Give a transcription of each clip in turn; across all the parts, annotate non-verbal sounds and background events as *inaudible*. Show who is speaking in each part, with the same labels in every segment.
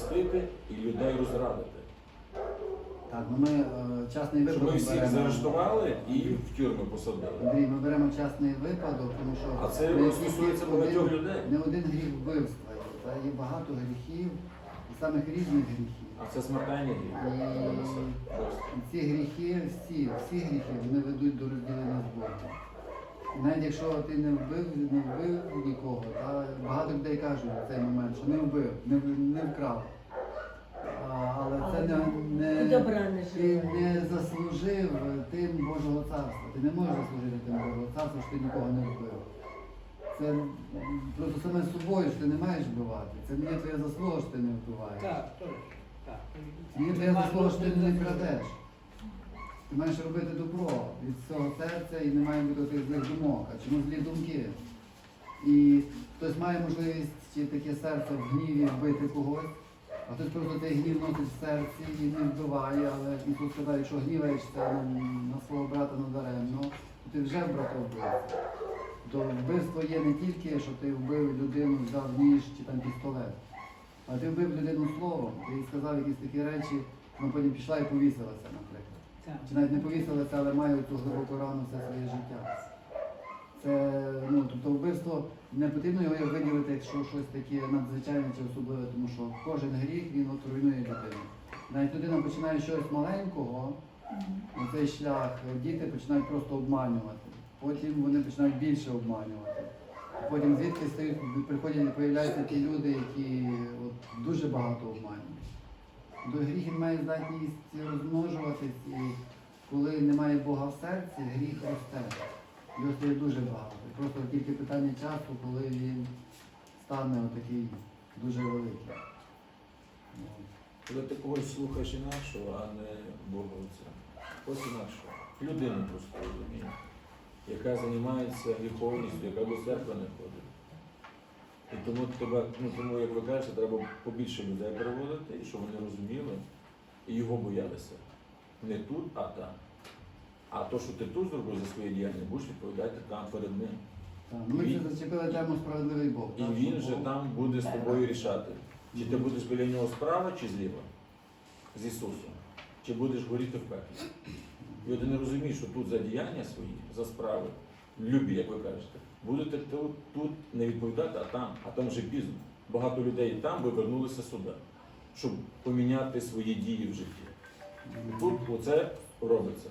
Speaker 1: захистити і людей розрадити.
Speaker 2: Так, ну ми е, частний
Speaker 1: Щоб ми всіх
Speaker 2: беремо.
Speaker 1: заарештували і в тюрми посадили.
Speaker 2: Андрій, ми беремо частний випадок, тому що
Speaker 1: А це стосується багатьох
Speaker 2: один-
Speaker 1: людей.
Speaker 2: Не один гріх вбивства є, та є багато гріхів, і самих різних гріхів.
Speaker 1: А це смертельні гріхи.
Speaker 2: І ці гріхи, всі, всі гріхи, вони ведуть до розділення з Богом. І навіть якщо ти не вбив, не вбив нікого, та багато людей кажуть в цей момент, що не вбив, не, не вкрав. А, але це не, не, ти не заслужив тим Божого царства. Ти не можеш заслужити тим Божого царства, що ти нікого не вбив. Це просто саме з собою, що ти не маєш вбивати. Це не є твоя заслуга, що ти не вбиваєш.
Speaker 3: Так, точно. Так.
Speaker 2: Ні, твоя заслуга, що ти не крадеш. Ти маєш робити добро від свого серця і не має бути тих злих думок, а чому злі думки. І хтось має можливість таке серце в гніві вбити когось, а хтось просто цей гнів носить в серці і не вбиває, але Ісус сказав, якщо гніваєшся на, свого брата надаремно, то ти вже брата вбивця. То вбивство є не тільки, що ти вбив людину, взяв ніж чи там пістолет. А ти вбив людину словом, ти їй сказав якісь такі речі, вона потім пішла і повісилася. Чи навіть не повісилася, але має цю глибоку рану все своє життя. Це, ну, тобто вбивство не потрібно його виділити, якщо щось таке надзвичайне чи особливе, тому що кожен гріх він от руйнує людину. Навіть людина починає щось маленького, на цей шлях діти починають просто обманювати. Потім вони починають більше обманювати. Потім звідки стають, приходять, появляються ті люди, які от, дуже багато обманюють. До гріх має здатність розмножуватись, і коли немає Бога в серці, гріх росте. Його стає дуже багато. Просто тільки питання часу, коли він стане отакий дуже великий.
Speaker 1: Коли ти когось слухаєш інакшого, а не Бога Отця. Ось інакшого. Людину просто розуміє, яка займається гріховністю, яка до церкви не ходить. І тому тебе, ну тому, як ви кажете, треба побільше людей переводити, щоб вони розуміли і його боялися. Не тут, а там. А то, що ти тут зробив за своє діяння, будеш відповідати там перед ним.
Speaker 2: Так, Ми це зачепили тему справедливий Бог.
Speaker 1: І
Speaker 2: так,
Speaker 1: він
Speaker 2: що
Speaker 1: же
Speaker 2: Бог-
Speaker 1: там буде з тобою рішати. Чи ти будеш біля нього справа чи зліва з Ісусом, чи будеш горіти в пеклі. І ти не розумієш, що тут за діяння свої, за справи, любі, як ви кажете, будете тут, тут не відповідати, а там, а там вже пізно. Багато людей там би вернулися сюди, щоб поміняти свої дії в житті. І тут оце робиться.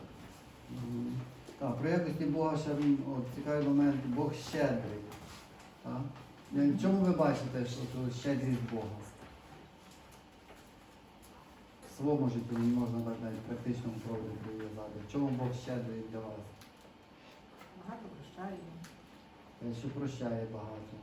Speaker 2: Так, про якості Бога ще от, цікавий момент, Бог щедрий. Так? Е, В чому ви бачите, що це щедрість Бога? В своєму житті не можна так навіть практичному проводі прив'язати. В чому Бог щедрий для вас?
Speaker 4: Багато прощаю.
Speaker 2: Те, що прощає багато.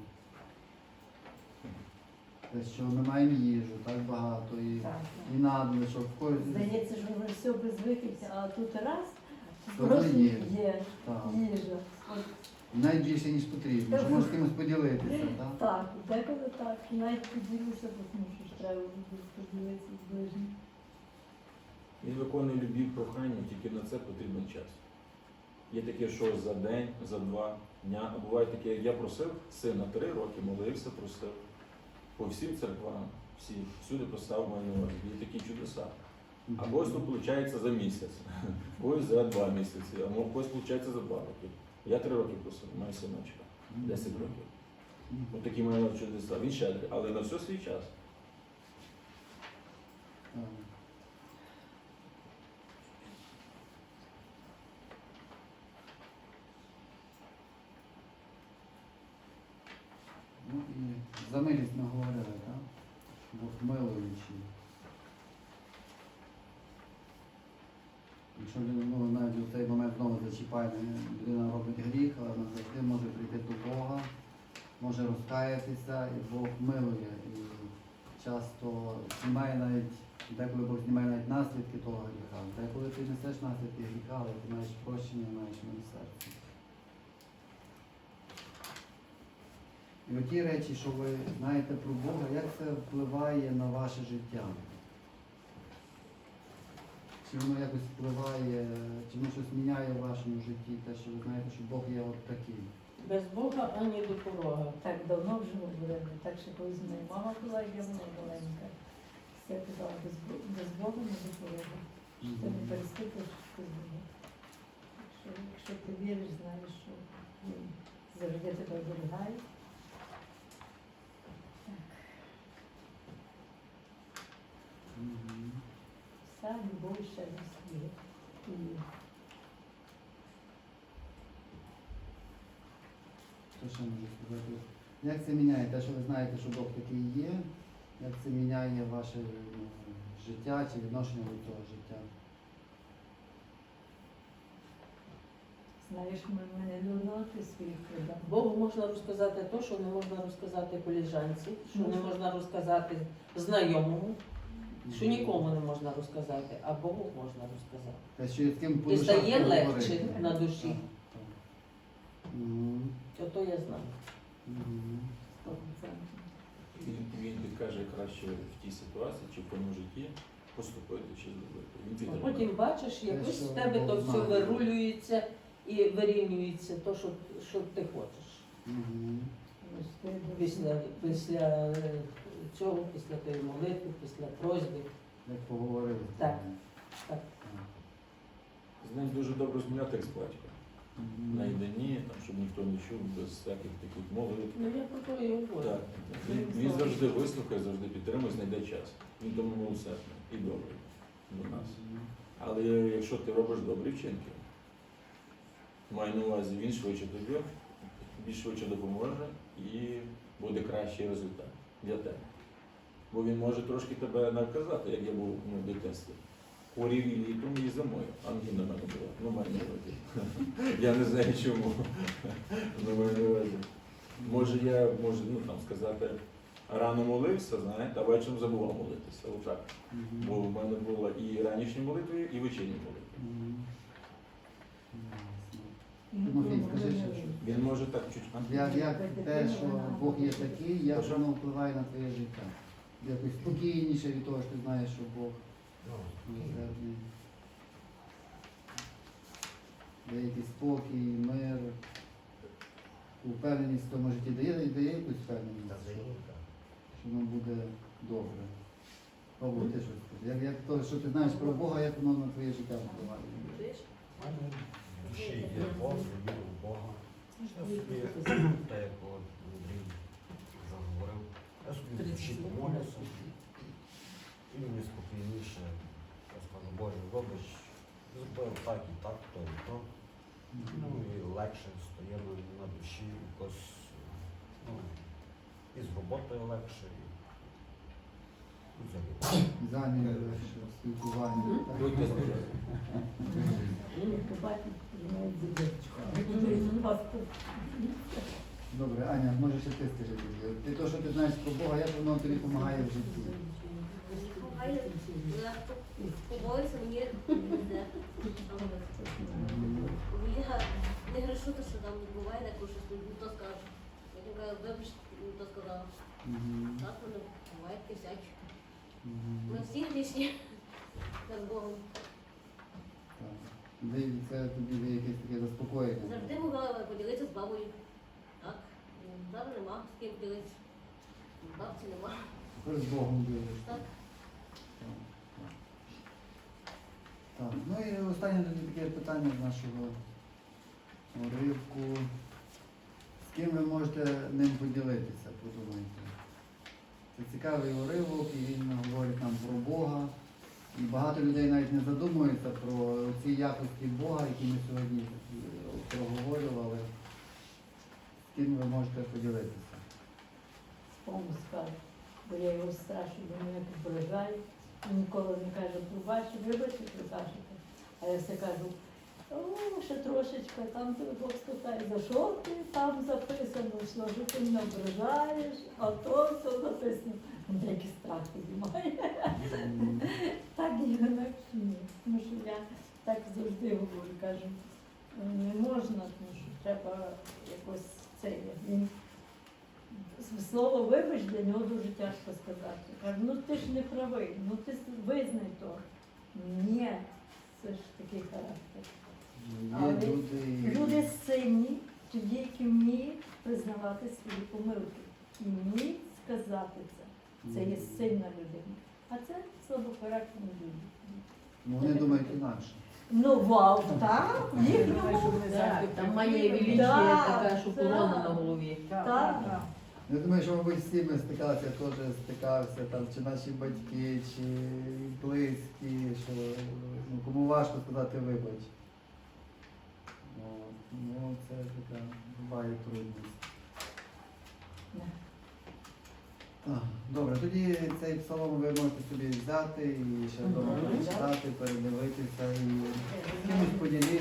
Speaker 2: Те, що ми маємо їжу, так багато, і,
Speaker 5: Так.
Speaker 2: і надлишок. В когось-
Speaker 5: Здається, що воно все без вихідця, а тут раз
Speaker 2: То
Speaker 5: просто
Speaker 2: є.
Speaker 5: є
Speaker 2: Так.
Speaker 5: їжа. От
Speaker 2: навіть більше, ніж потрібно, що можеш з кимось поділитися. Так?
Speaker 5: Так, деколи так. Навіть поділюся, тому що ж треба буде поділитися з ближнім.
Speaker 1: Він виконує любі прохання, тільки на це потрібен час. Є таке, що за день, за два дня. А буває таке, я просив сина три роки, молився, просив. По всім церквам, всі, всюди поставив маю на. Є такі чудеса. А когось тут виходить за місяць, *laughs* когось за два місяці, а когось виходить за два роки. Я три роки просив, маю синочка, 10 років. Ось такі мої чудеса. Він щедрий, але на все свій час.
Speaker 2: Так. Ну і за милість ми говорили, так? Бог милуючий. Якщо ну, навіть у цей момент знову зачіпає, людина робить гріх, але завжди може прийти до Бога, може розкаятися, і Бог милує. І часто знімає навіть, деколи Бог знімає навіть наслідки того гріха. Деколи ти несеш наслідки гріха, але ти маєш прощення, маєш милосердя. І оті речі, що ви знаєте про Бога, як це впливає на ваше життя? Чи воно якось впливає, чи воно щось міняє в вашому житті, те, що ви знаєте, що Бог є от такий?
Speaker 3: Без Бога ані до порога.
Speaker 5: Так давно вже говорили. Так що колись моя мама була, я була маленька. з Богом і до Бога. Ти не переступиш ти з Богом. Якщо, якщо ти віриш, знаєш, що він завжди тебе оберігає. Ще раз є. І
Speaker 2: Що ще можу сказати? Як це міняє? Те, що ви знаєте, що Бог такий є, як це міняє ваше ну, життя чи відношення до цього життя?
Speaker 5: знаєш, ми мене донати своїх придав.
Speaker 3: Богу можна розказати те, що не можна розказати коліжанці, що не
Speaker 5: можна
Speaker 3: розказати знайомому, що нікому не можна розказати, а Богу можна розказати.
Speaker 2: Те, що з ким
Speaker 3: І стає
Speaker 2: душах
Speaker 3: легче
Speaker 2: поговорити.
Speaker 3: на душі.
Speaker 2: Так, так. Мгм.
Speaker 3: Ото я знаю.
Speaker 2: Мгм.
Speaker 1: Він, він підкаже краще в тій ситуації чи в тому житті поступити чи зробити. Він
Speaker 3: А
Speaker 1: підтримує.
Speaker 3: потім бачиш, якось в тебе то все вирулюється і вирівнюється то, що, що ти хочеш.
Speaker 2: Мгм.
Speaker 3: Після, після е, цього, після тої молитви, після просьби.
Speaker 2: Як поговорили.
Speaker 3: Так. Так.
Speaker 1: З ним дуже добре розмовляти як з батьком.
Speaker 2: Мгм.
Speaker 1: Найдані, там, щоб ніхто не чув, без всяких таких молитв.
Speaker 3: Ну я про то і говорю.
Speaker 1: Так, він, він завжди вислухає, завжди підтримує, знайде час. Він тому милосердний і добрий до нас. Але якщо ти робиш добрі вчинки, маю на увазі, він швидше тобі, більш швидше допоможе і буде кращий результат для тебе. Бо він може трошки тебе наказати, як я був ну, в дитинстві. Хворів і літом і зимою. Ангіна в мене була. Ну, на увазі. *laughs* Я не знаю чому. *laughs* Ну. Може, я можу ну, там, сказати, рано молився, знаєте, а вечором забував молитися. Отак. Бо в мене була і ранішні молитви, і вечірні молитви.
Speaker 2: Тимофій, скажи ще щось.
Speaker 1: Він може так чуть
Speaker 2: Як, як те, що Бог є такий, як воно впливає на твоє життя? Якось спокійніше від того, що ти знаєш, що Бог милосердний. Дає якийсь спокій, мир, упевненість в тому житті. Дає, дає якусь впевненість, що, що воно буде добре. Павло, ти що скажеш? Як, як то, що ти знаєш про Бога, як воно на твоє життя впливає?
Speaker 6: мене душі є Бог, вірю в Бога. Як от Андрій заговорив, я собі в душі помолюся, і мені спокійніше. Я скажу, Боже, вибач, зробив так і так, то і то. Ну і легше стає на, на душі якось, ну, і з роботою легше,
Speaker 2: легше, спілкування. так?
Speaker 1: Будьте
Speaker 2: Добре, Аня, може ще ти скажи. Ти то, що ти знаєш про Бога, як воно тобі допомагає в житті?
Speaker 7: Помагає легко. Побоюся, мені не Я не грешу, те, що там буває, деколи щось не то скажу. Потім кажу, вибач, не то сказала. Так воно буває таке всяке. Ми всі грішні перед Богом.
Speaker 2: Це тобі якесь таке заспокоєння.
Speaker 7: Завжди могла поділитися з бабою. Нема з ким поділитися. Бабці нема.
Speaker 2: Тепер з Богом дивишся.
Speaker 7: Так.
Speaker 2: Так, ну і останнє тоді таке питання з нашого уривку. З ким ви можете ним поділитися, подумайте. Це цікавий уривок, і він говорить нам про Бога. І багато людей навіть не задумуються про ці якості Бога, які ми сьогодні е, проговорювали. Ким ви можете поділитися?
Speaker 5: Кому бо я його страшно, бо мене ображає. Він ніколи не каже, пробач, вибач, ви. А я все кажу, о, ще трошечки, там тебе Бог спитає, за що ти там записано, що ж ти мене ображаєш, а то все записано. Деякий страх підіймає.
Speaker 2: М,
Speaker 5: Так і інакше ні. Тому що я так завжди говорю, кажу, не можна, тому що треба якось слово вибач для нього дуже тяжко сказати. Кажу, ну ти ж не правий, ну ти визнай то. Ні, це ж такий характер. Але
Speaker 2: люди,
Speaker 5: Люди сильні, тоді, які вміють признавати свої помилки і вміють сказати це. Це є сильна людина. А це слабо коректно люди.
Speaker 2: Ну, вони думають інакше.
Speaker 5: Ну, вау, так,
Speaker 4: Я думаю, що
Speaker 5: їхньому.
Speaker 3: Там має
Speaker 4: прикриють.
Speaker 3: така, що
Speaker 5: да.
Speaker 3: корона на голові.
Speaker 4: Так,
Speaker 5: Так.
Speaker 4: так, так.
Speaker 2: Я думаю, що, мабуть, всі ми стикалися, я теж стикався, там, чи наші батьки, чи близькі, що ну, кому важко сказати вибач. От, Ну, це така буває трудність. Так, Добре, тоді цей псалом ви можете собі взяти і ще вдома прочитати, передивитися і з кимось поділитися.